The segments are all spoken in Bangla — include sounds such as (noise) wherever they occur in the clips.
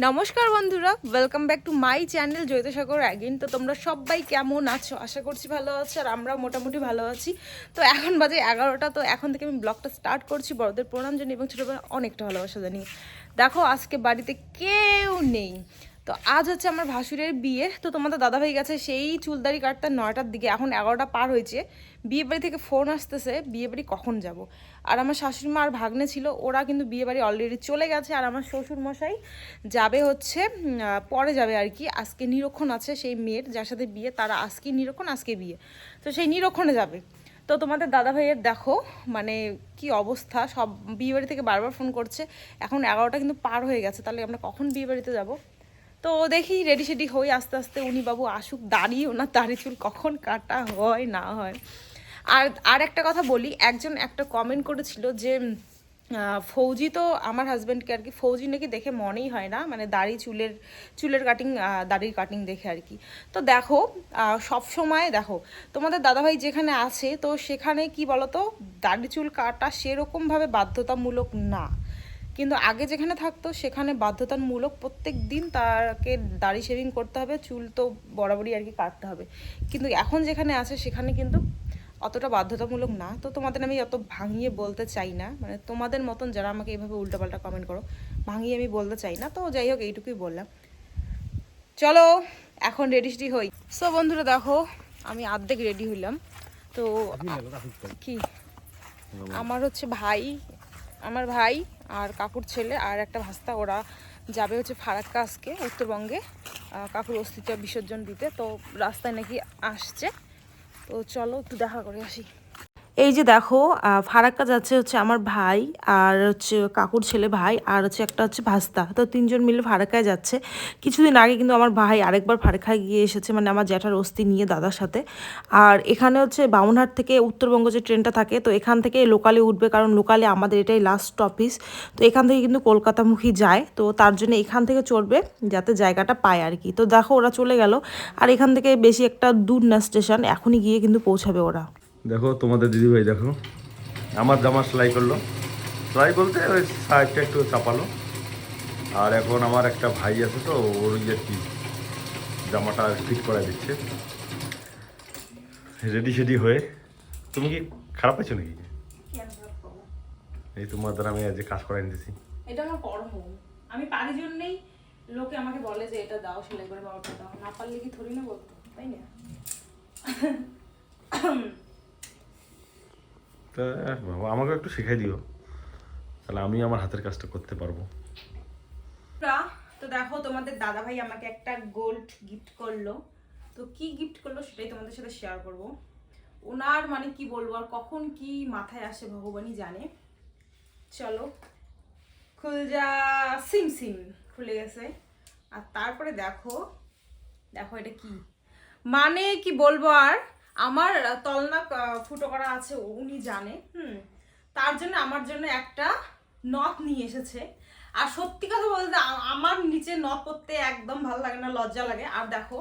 নমস্কার বন্ধুরা welcome back to my channel জৈতসাগর again তো তোমরা সবাই কেমন আছো? আশা করছি ভালো আছো আর আমরাও মোটামুটি ভালো আছি। তো এখন বাজে এগারোটা, তো এখন থেকে আমি ব্লগটা স্টার্ট করছি বড়দের প্রণাম জানি এবং ছোটোবেলা অনেকটা ভালোবাসা জানি দেখো, আজকে বাড়িতে কেউ নেই। তো আজ হচ্ছে আমার ভাসুরের বিয়ে। তো তোমাদের দাদাভাই গেছে সেই চুলদারি কাটতে নয়টার দিকে, এখন এগারোটা পার হয়েছে। বিয়ে বাড়ি থেকে ফোন আসতেছে বিয়ে বাড়ি কখন যাব? আর আমার শাশুড়ি মা আর ভাগ্নে ছিল, ওরা কিন্তু বিয়ে বাড়ি অলরেডি চলে গেছে। আর আমার শ্বশুর মশাই যাবে হচ্ছে পরে যাবে আর কি। আজকে নিরক্ষণ আছে সেই মেয়ের, যার সাথে বিয়ে, তারা আজকে নিরক্ষণ, আজকে বিয়ে। তো সেই নিরক্ষণে যাবে। তো তোমাদের দাদা ভাইয়ের দেখো মানে কি অবস্থা? সব বিয়ে বাড়ি থেকে বারবার ফোন করছে। এখন এগারোটা কিন্তু পার হয়ে গেছে। তাহলে আমরা কখন বিয়ে বাড়িতে যাব? তো দেখি রেডি সেডি হই, আস্তে আস্তে উনি বাবু আসুক, দাঁড়িয়ে ওনার দাড়ি চুল কখন কাটা হয়, না হয়। আর আর একটা কথা বলি, একজন একটা কমেন্ট করেছিল যে ফৌজি তো আমার হাজব্যান্ডকে আর কি, ফৌজি নাকি দেখে মনেই হয় না মানে দাড়ি চুলের চুলের কাটিং দাড়ির কাটিং দেখে আর কি। তো দেখো সব সময় দেখো, তোমাদের দাদাভাই যেখানে আছে, তো সেখানে কি বলতো, দাড়ি চুল কাটা সেরকমভাবে বাধ্যতামূলক না। কিন্তু আগে যেখানে থাকতো সেখানে বাধ্যতামূলক প্রত্যেক দিন তাকে দাড়ি শেভিং করতে হবে চুল তো বরাবরই আর কি কাটতে হবে। কিন্তু এখন যেখানে আছে সেখানে কিন্তু অতটা বাধ্যতামূলক না। তো তোমাদের আমি অত ভাঙিয়ে বলতে চাই না। মানে তোমাদের মতন যারা আমাকে এইভাবে উল্টোপাল্টা কমেন্ট করো ভাঙিয়ে আমি বলতে চাই না। তো যাই হোক এইটুকুই বললাম। চলো এখন রেডি হই। সো বন্ধুরা দেখো আমি আর্ধেক রেডি হইলাম। তো কি? আমার হচ্ছে ভাই আমার ভাই আর কাকুর ছেলে আর একটা ভাস্তা, ওরা যাবে হচ্ছে ফারাক্কা আজকে, উত্তরবঙ্গে। কাকুর অস্তিত্ব বিসর্জন দিতে, তো রাস্তায় নাকি আসছে। তো চলো একটু দেখা করে আসি। এই যে দেখো ফারাক্কা যাচ্ছে হচ্ছে আমার ভাই আর হচ্ছে কাকুর ছেলে ভাই আর হচ্ছে একটা হচ্ছে ভাস্তা। তো তিনজন মিলে ফারাক্কায় যাচ্ছে। কিছুদিন আগে কিন্তু আমার ভাই আরেকবার ফারাক্কায় গিয়ে এসেছে মানে আমার জ্যাঠার অস্থি নিয়ে দাদার সাথে। আর এখানে হচ্ছে বামুনহাট থেকে উত্তরবঙ্গ যে ট্রেনটা থাকে, তো এখান থেকে লোকালে উঠবে, কারণ লোকালে আমাদের এটাই লাস্ট অফিস তো এখান থেকে কিন্তু কলকাতামুখী যায়, তো তার জন্য এখান থেকে চড়বে যাতে জায়গাটা পায় আর কি। তো দেখো ওরা চলে গেল। আর এখান থেকে বেশি একটা দূর না স্টেশন এখনই গিয়ে কিন্তু পৌঁছাবে ওরা। দেখো তোমাদের দিদিভাই দেখো। আমার জামা সেলাই করল। সেলাই বলতে ওই সাইডটা একটু চাপালো। আর এখন আমার একটা ভাই আছে তো ওর ইয়ে কি জামাটা ফিট করা দিচ্ছে। রেডি সেডি হয়ে। তুমি কি খারাপ আছো নাকি? এই তোমার দ্বারা আমি আজ কাজ করাই দিতেছি এটা আমার কর্ম আমি পারি জন্যই লোকে আমাকে বলে যে এটা দাও সেলাই করে বা দাও। না পারলে কি থরি না বলতো তাই না? তা বাবা আমাকে একটু শেখাই দিও। তাহলে আমি আমার হাতের কাজটা করতে পারব। তো দেখো, তোমাদের দাদা ভাই আমাকে একটা গোল্ড গিফট করল। তো কি গিফট করল সেটাই তোমাদের সাথে শেয়ার করব। ওনার মানে কি বলব আর কখন কি মাথায় আসে ভগবানই জানে। চলো, খুল যা, সিম সিম খুলে গেছে। আর তারপরে দেখো দেখো এটা কি। মানে কি বলব আর? আমার তলনাক আহ, ফুটো করা আছে উনি জানে হুম? তার জন্য আমার জন্য একটা নথ নিয়ে এসেছে। আর সত্যি কথা বলতে আমার নিচে নথ পরতে একদম ভালো লাগে না লজ্জা লাগে। আর দেখো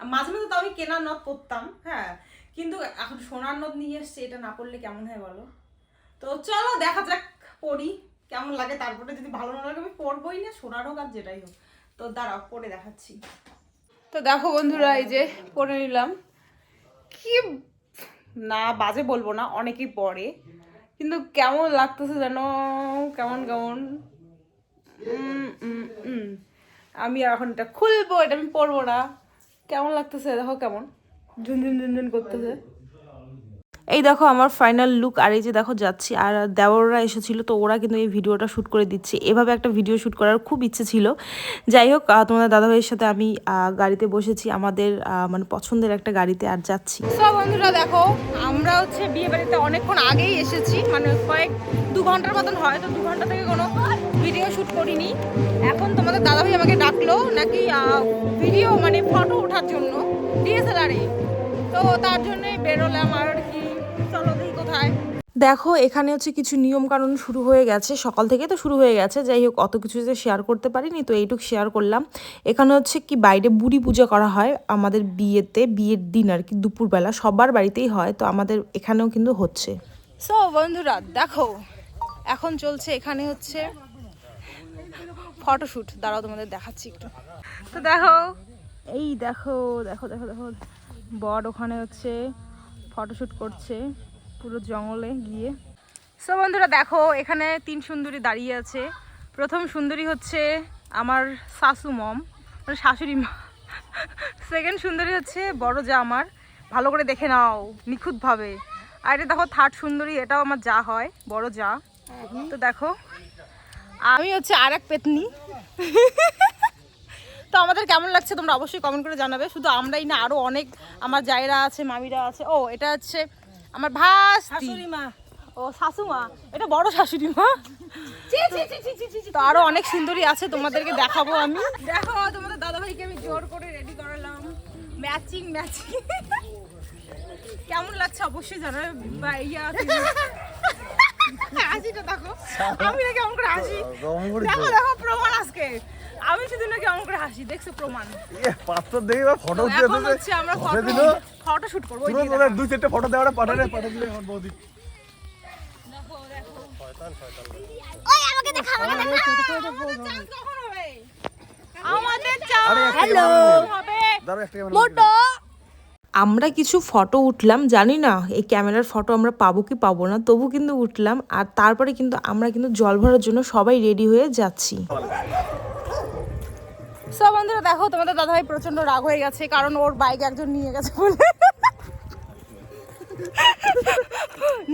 মাঝে মাঝে তো আমি কেনা নথ পরতাম হ্যাঁ? কিন্তু এখন সোনার নথ নিয়ে এসছে এটা না পড়লে কেমন হয় বলো? তো চলো দেখা যাক পড়ি কেমন লাগে। তারপরে যদি ভালো না লাগে আমি পরবই না সোনার হোক আর যেটাই হোক। তো দাঁড়াও পরে দেখাচ্ছি। তো দেখো বন্ধুরা এই যে পরে নিলাম। কি না, বাজে বলব না, অনেকেই পরে কিন্তু কেমন লাগতেছে যেন, কেমন কেমন। আমি এখন এটা খুলবো, এটা আমি পরবো না। কেমন লাগতেছে? দেখো কেমন। ঝুনঝুন ঝুনঝুন করতেছে। এই দেখো আমার ফাইনাল লুক আর এই যে দেখো যাচ্ছি, আর দেওররা এসেছিল, তো ওরা কিন্তু এই ভিডিওটা শ্যুট করে দিচ্ছে। এভাবে একটা ভিডিও শ্যুট করার খুব ইচ্ছে ছিল। যাই হোক তোমাদের দাদাভাইয়ের সাথে আমি গাড়িতে বসেছি, আমাদের মানে পছন্দের একটা গাড়িতে আর যাচ্ছি। সব বন্ধুরা, দেখো, আমরা হচ্ছে বিয়ে বাড়িতে অনেকক্ষণ আগেই এসেছি মানে কয়েক দু ঘণ্টার মতন হয়, তো দু ঘণ্টা থেকে কোনো ভিডিও শ্যুট করিনি। এখন তোমাদের দাদাভাই আমাকে ডাকলো নাকি ভিডিও মানে ফটো ওঠার জন্য। ডিএসএলআরে তো তার জন্য বেরোলাম আর কি চলো দেখি কোথায় দেখো এখানে হচ্ছে কিছু নিয়ম কানুন শুরু হয়ে গেছে। সকাল থেকে তো শুরু হয়ে গেছে। যাই হোক অত কিছু যে শেয়ার করতে পারিনি তো এইটুক শেয়ার করলাম। এখানে হচ্ছে কি বাইরে বুড়ি পূজা করা হয় আমাদের বিয়েতে বিয়ের দিন আর কি দুপুরবেলা। সবার বাড়িতেই হয় তো আমাদের এখানেও কিন্তু হচ্ছে। সো বন্ধুরা দেখো এখন চলছে এখানে হচ্ছে ফটোশ্যুট দাঁড়াও তোমাদের দেখাচ্ছি একটু। তো দেখো এই দেখো দেখো দেখো দেখো বর ওখানে হচ্ছে ফটোশ্যুট করছে পুরো জঙ্গলে গিয়ে। সো বন্ধুরা দেখো, এখানে তিন সুন্দরী দাঁড়িয়ে আছে। প্রথম সুন্দরী হচ্ছে আমার শাশু মম মানে শাশুড়ি মা। সেকেন্ড সুন্দরী হচ্ছে বড় যা আমার। ভালো করে দেখে নাও, নিখুঁতভাবে। আর এটা দেখো থার্ড সুন্দরী, এটাও আমার যা হয়, বড় যা। তো দেখো, আমি হচ্ছে আর এক পেতনি। তো আমাদের কেমন লাগছে তোমরা অবশ্যই কমেন্ট করে জানাবে। শুধু আমরাই না আরও অনেক আমার জায়রা আছে মামিরা আছে। ও এটা হচ্ছে আমার ভাস্তি। মা। ও শাশুমা? এটা বড় শাশুড়ি মা? তো আরও অনেক সুন্দরী আছে তোমাদেরকে দেখাবো আমি। দেখো তোমাদের দাদা ভাইকে আমি জোর করে রেডি করালাম। ম্যাচিং ম্যাচিং কেমন লাগছে অবশ্যই জানাবে ইয়া হাসিটা দেখো। আমি না কেমন করে হাসি। দেখো দেখো প্রমাণ আজকে। আমি শুধু না কেমন করে হাসি দেখছ প্রমাণ? পাত্র দেখে ফটো তো এখন হচ্ছে আমরা ফটো ফটো শুট করব ওই দিকে দুই চারটে ফটো দেওয়াটা পাঠালে আমার বৌদি। দেখো, দেখো। ওই আমাকে দেখা আমাকে দেখা আমাদের চান্স কখন হবে? আমাদের চান্স হ্যালো একটা ক্যামেরা মোটো। আমরা কিছু ফটো উঠলাম জানি না এই ক্যামেরার ফটো আমরা পাবো কি পাবো না তবু কিন্তু উঠলাম আর তারপরে কিন্তু আমরা কিন্তু জল ভরার জন্য সবাই রেডি হয়ে যাচ্ছি। সব বন্ধুরা দেখো, তোমাদের দাদাভাই প্রচণ্ড রাগ হয়ে গেছে, কারণ ওর বাইক একজন নিয়ে গেছে বলে।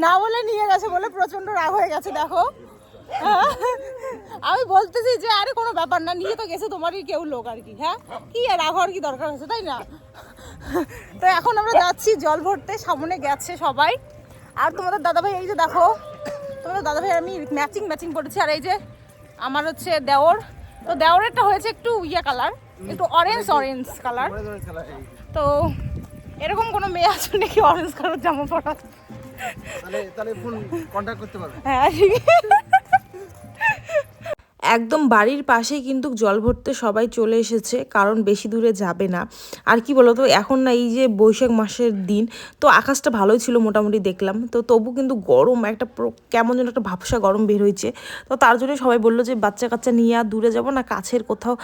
না বলে নিয়ে গেছে বলে প্রচণ্ড রাগ হয়ে গেছে, দেখো। আমি বলতেছি যে, আরে কোনো ব্যাপার না, নিয়ে তো গেছে তোমারই কেউ লোক আর কি হ্যাঁ? কি আর রাগ হওয়ার কি দরকার আছে তাই না? তো এখন আমরা যাচ্ছি জল ভরতে, সামনে গেছে সবাই। আর তোমাদের দাদাভাই, এই যে দেখো, তোমাদের দাদাভাই, আমি ম্যাচিং ম্যাচিং পড়েছি, আর এই যে আমার হচ্ছে দেওর। তো দেওরেরটা হয়েছে একটু ইয়া কালার একটু অরেঞ্জ অরেঞ্জ কালার। তো এরকম কোনো মেয়ে আছে নাকি অরেঞ্জ কালার জামা পরা? তাহলে তাহলে ফোন কন্ট্যাক্ট করতে পারবে। হ্যাঁ ঠিক। একদম বাড়ির পাশেই কিন্তু জল ভরতে সবাই চলে এসেছে, কারণ বেশি দূরে যাবে না। আর কি বলতো, এখন না এই যে বৈশাখ মাসের দিন, তো আকাশটা ভালোই ছিল মোটামুটি দেখলাম। তো তবু কিন্তু গরম, একটা কেমন যেন একটা ভাবসা গরম বের হয়েছে। তো তার জন্য সবাই বলল যে, বাচ্চা কাচ্চা নিয়ে আর দূরে যাব না, কাছের কোথাও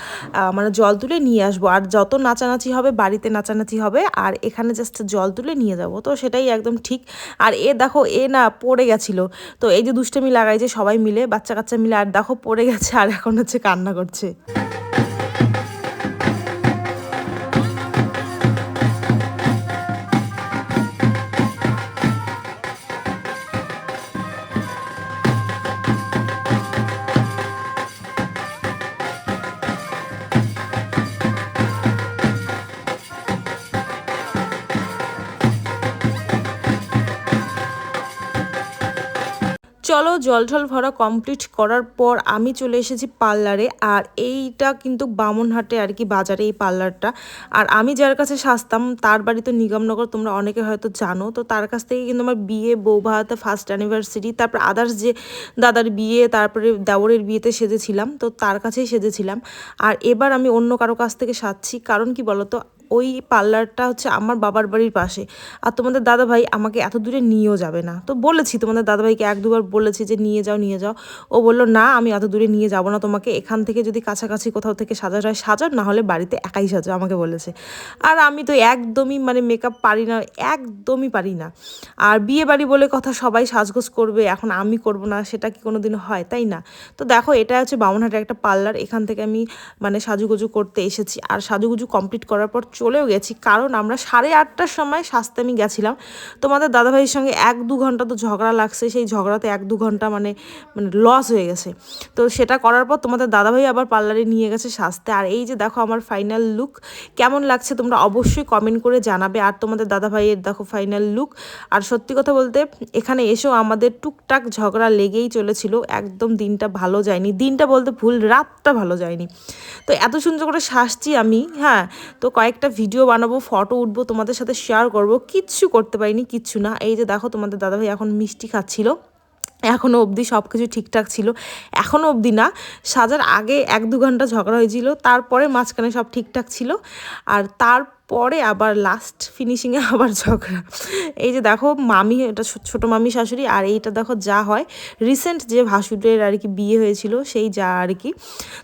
মানে জল তুলে নিয়ে আসব। আর যত নাচানাচি হবে, বাড়িতে নাচানাচি হবে, আর এখানে জাস্ট জল তুলে নিয়ে যাব। তো সেটাই একদম ঠিক। আর এ দেখো, এ না পড়ে গেছিল। তো এই যে দুষ্টামি লাগাই যে সবাই মিলে, বাচ্চা কাচ্চা মিলে, আর দেখো পড়ে গেছে আর এখন হচ্ছে কান্না করছে। চলো জল ঢল ভরা কমপ্লিট করার পর আমি চলে এসেছি পার্লারে, আর এইটা কিন্তু বামনহাটে আর কি বাজারে এই পার্লারটা। আর আমি যার কাছে সাজতাম, তার বাড়ি তো নিগমনগর, তোমরা অনেকে হয়তো জানো। তো তার কাছ থেকে কিন্তু আমার বিয়ে বৌভাতে ফার্স্ট অ্যানিভার্সারি তারপর আদার্স যে দাদার বিয়ে, তারপরে দেওরের বিয়েতে সেজেছিলাম, তো তার কাছেই সেজেছিলাম। আর এবার আমি অন্য কারও কাছ থেকে সাজছি, কারণ কি বলতো ওই পার্লারটা হচ্ছে আমার বাবার বাড়ির পাশে। আর তোমাদের দাদা ভাই আমাকে এত দূরে নিয়েও যাবে না। তো বলেছি তোমাদের দাদা ভাইকে এক দুবার বলেছি যে, নিয়ে যাও নিয়ে যাও। ও বলল, না, আমি এত দূরে নিয়ে যাব না তোমাকে। এখান থেকে যদি কাছাকাছি কোথাও থেকে সাজা হয়, সাজাও, না হলে বাড়িতে একাই সাজা, আমাকে বলেছে। আর আমি তো একদমই মানে মেকআপ পারি না, একদমই পারি না। আর বিয়ে বাড়ি বলে কথা সবাই সাজগোজ করবে, এখন আমি করব না, সেটা কি কোনো দিন হয়, তাই না? তো দেখো, এটা হচ্ছে বামনহাটের একটা পার্লার, এখান থেকে আমি মানে সাজুগুজু করতে এসেছি। আর সাজুগুজু কমপ্লিট করার পর চলেও গেছি। কারণ আমরা সাড়ে আটটার সময় সাজতে আমি গেছিলাম। তোমাদের দাদাভাইয়ের সঙ্গে এক দু ঘণ্টা তো ঝগড়া লাগছে, সেই ঝগড়াতে এক দু ঘণ্টা মানে মানে লস হয়ে গেছে। তো সেটা করার পর তোমাদের দাদাভাই আবার পার্লারে নিয়ে গেছে সাজতে আর এই যে দেখো আমার ফাইনাল লুক কেমন লাগছে তোমরা অবশ্যই কমেন্ট করে জানাবে। আর তোমাদের দাদাভাইয়ের দেখো ফাইনাল লুক আর সত্যি কথা বলতে, এখানে এসেও আমাদের টুকটাক ঝগড়া লেগেই চলেছিল। একদম দিনটা ভালো যায়নি। দিনটা বলতে ভুল, রাতটা ভালো যায়নি। তো এত সুন্দর করে সাজছি আমি হ্যাঁ তো কয়েকটা ভিডিও বানাবো ফটো উঠবো, তোমাদের সাথে শেয়ার করব। কিচ্ছু করতে পারিনি, কিচ্ছু না। এই যে দেখো তোমাদের দাদাভাই এখন মিষ্টি খাচ্ছিল। এখনও অবধি সব কিছু ঠিকঠাক ছিল। এখনও অবধি না। সাজার আগে এক দু ঘণ্টা ঝগড়া হয়েছিল। তারপরে মাঝখানে সব ঠিকঠাক ছিল। আর তার পরে আবার লাস্ট ফিনিশিংয়ে আবার ঝগড়া। এই যে দেখো, মামি, এটা ছোটো মামি শাশুড়ি, আর এইটা দেখো যা হয়। রিসেন্ট যে ভাসুরের আর কি বিয়ে হয়েছিল, সেই যা আর কি।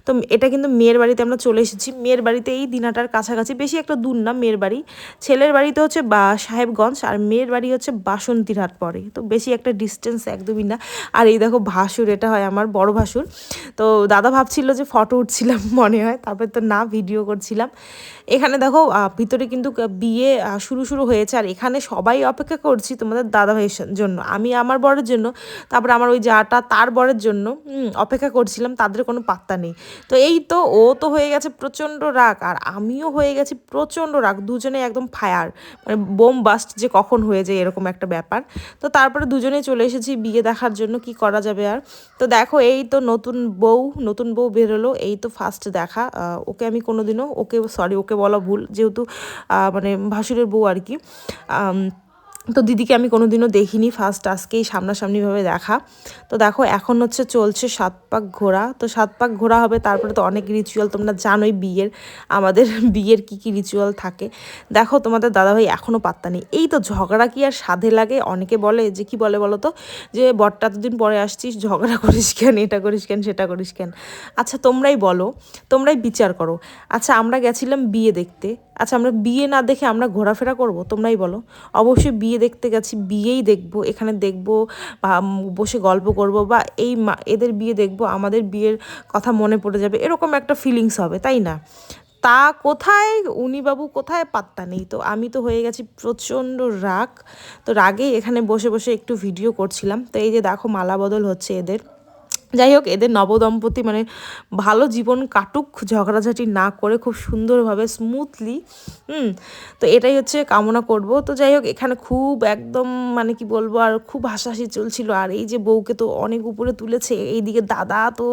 তো এটা কিন্তু মেয়ের বাড়িতে আমরা চলে এসেছি। মেয়ের বাড়িতে এই দিনাটার কাছাকাছি, বেশি একটা দূর না মেয়ের বাড়ি। ছেলের বাড়িতে হচ্ছে বা, সাহেবগঞ্জ, আর মেয়ের বাড়ি হচ্ছে বাসন্তীর হাট পড়ে তো বেশি একটা ডিস্টেন্স একদমই না। আর এই দেখো ভাসুর, এটা হয় আমার বড় ভাসুর। তো দাদা ভাবছিল যে ফটো উঠছিলাম মনে হয়, তারপরে তো না ভিডিও করছিলাম। এখানে দেখো ভিতরে কিন্তু বিয়ে শুরু শুরু হয়েছে। আর এখানে সবাই অপেক্ষা করছি তোমাদের দাদা ভাইয়ের জন্য। আমি আমার বরের জন্য, তারপর আমার ওই যাটা তার বরের জন্য অপেক্ষা করছিলাম, তাদের কোনো পাত্তা নেই। তো এই তো, ও তো হয়ে গেছে প্রচণ্ড রাগ, আর আমিও হয়ে গেছি প্রচণ্ড রাগ। দুজনে একদম ফায়ার মানে বোম বাস্ট যে কখন হয়ে যায় এরকম একটা ব্যাপার। তো তারপরে দুজনে চলে এসেছি বিয়ে দেখার জন্য, কি করা যাবে আর? তো দেখো, এই তো নতুন বউ নতুন বউ বেরোলো, এই তো ফার্স্ট দেখা। ওকে আমি কোনোদিনও, ওকে সরি ওকে বলা ভুল। যেহেতু মানে ভাসুরের বউ আর কি। তো দিদিকে আমি কোনোদিনও দেখিনি ফার্স্ট আজকেই সামনাসামনিভাবে দেখা। তো দেখো, এখন হচ্ছে চলছে সাত পাক ঘোরা। তো সাত পাক ঘোরা হবে, তারপরে তো অনেক রিচুয়াল তোমরা জানোই বিয়ের, আমাদের (laughs) বিয়ের কি কি রিচুয়াল থাকে। দেখো, তোমাদের দাদাভাই এখনও পাত্তা নেই। এই তো ঝগড়া কি আর সাধে লাগে? অনেকে বলে যে, কি বলে বলো তো যে, বরটা এতদিন পরে আসছিস, ঝগড়া করিস কেন? এটা করিস কেন? সেটা করিস কেন? আচ্ছা তোমরাই বলো, তোমরাই বিচার করো। আচ্ছা আমরা গেছিলাম বিয়ে দেখতে। আচ্ছা আমরা বিয়ে না দেখে আমরা ঘোরাফেরা করব? তোমরাই বলো। অবশ্যই বিয়ে দেখতে গেছি, বিয়েই দেখব, এখানে দেখব, বা বসে গল্প করব, বা এই মা- এদের বিয়ে দেখব, আমাদের বিয়ের কথা মনে পড়ে যাবে, এরকম একটা ফিলিংস হবে, তাই না? তা কোথায় উনি বাবু কোথায় পাত্তা নেই, তো আমি তো হয়ে গেছি প্রচণ্ড রাগ, তো রাগেই এখানে বসে বসে একটু ভিডিও করছিলাম, তো এই যে দেখো মালা বদল হচ্ছে এদের। যাই হোক এদের নবদম্পতি মানে ভালো জীবন কাটুক, ঝগড়াঝাটি না করে খুব সুন্দরভাবে স্মুথলি হুম, তো এটাই হচ্ছে কামনা করব। তো যাই হোক এখানে খুব একদম মানে কি বলব, আর খুব হাসাহাসি চলছিল। আর এই যে বউকে তো অনেক উপরে তুলেছে, এইদিকে দাদা তো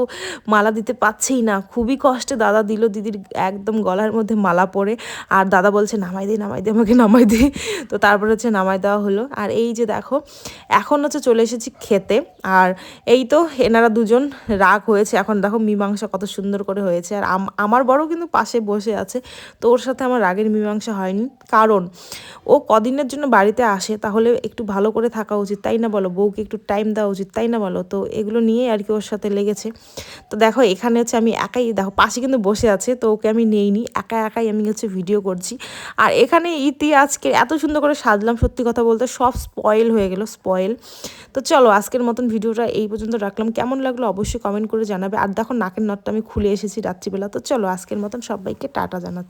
মালা দিতে পারছেই না। খুবই কষ্টে দাদা দিল, দিদির একদম গলার মধ্যে মালা পরে। আর দাদা বলছে, নামাই দে নামাই দে, আমাকে নামাই দে। তো তারপরে হচ্ছে নামাই দেওয়া হলো। আর এই যে দেখো, এখন হচ্ছে চলে এসেছি খেতে। আর এই তো, এনারা দুজন রাগ হয়েছে। এখন দেখো মীমাংসা কত সুন্দর করে হয়েছে। আর আম- আমার বড় কিন্তু পাশে বসে আছে। তো ওর সাথে আমার রাগের মীমাংসা হয়নি। কারণ ও কদিনের জন্য বাড়িতে আসে, তাহলে একটু ভালো করে থাকা উচিত। তাই না বলো? বউকে একটু টাইম দেওয়া উচিত। তাই না বলো? তো এগুলো নিয়েই আর কি ওর সাথে লেগেছে। তো দেখো, এখানে হচ্ছে আমি একাই, দেখো পাশে কিন্তু বসে আছে, তো ওকে আমি নেইনি। একা একাই আমি হচ্ছে ভিডিও করছি। আর এখানে ইতি আজকে এত সুন্দর করে সাজলাম, সত্যি কথা বলতে। সব স্পয়েল হয়ে গেল স্পয়েল তো চলো, আজকের মতন ভিডিওটা এই পর্যন্ত রাখলাম। কেমন লাগল অবশ্যই কমেন্ট করে জানাবে। আর দেখো নাকের নটটা আমি খুলে এসেছি রাত্রিবেলা। তো চলো আজকের মতন সবাইকে টাটা জানাচ্ছি।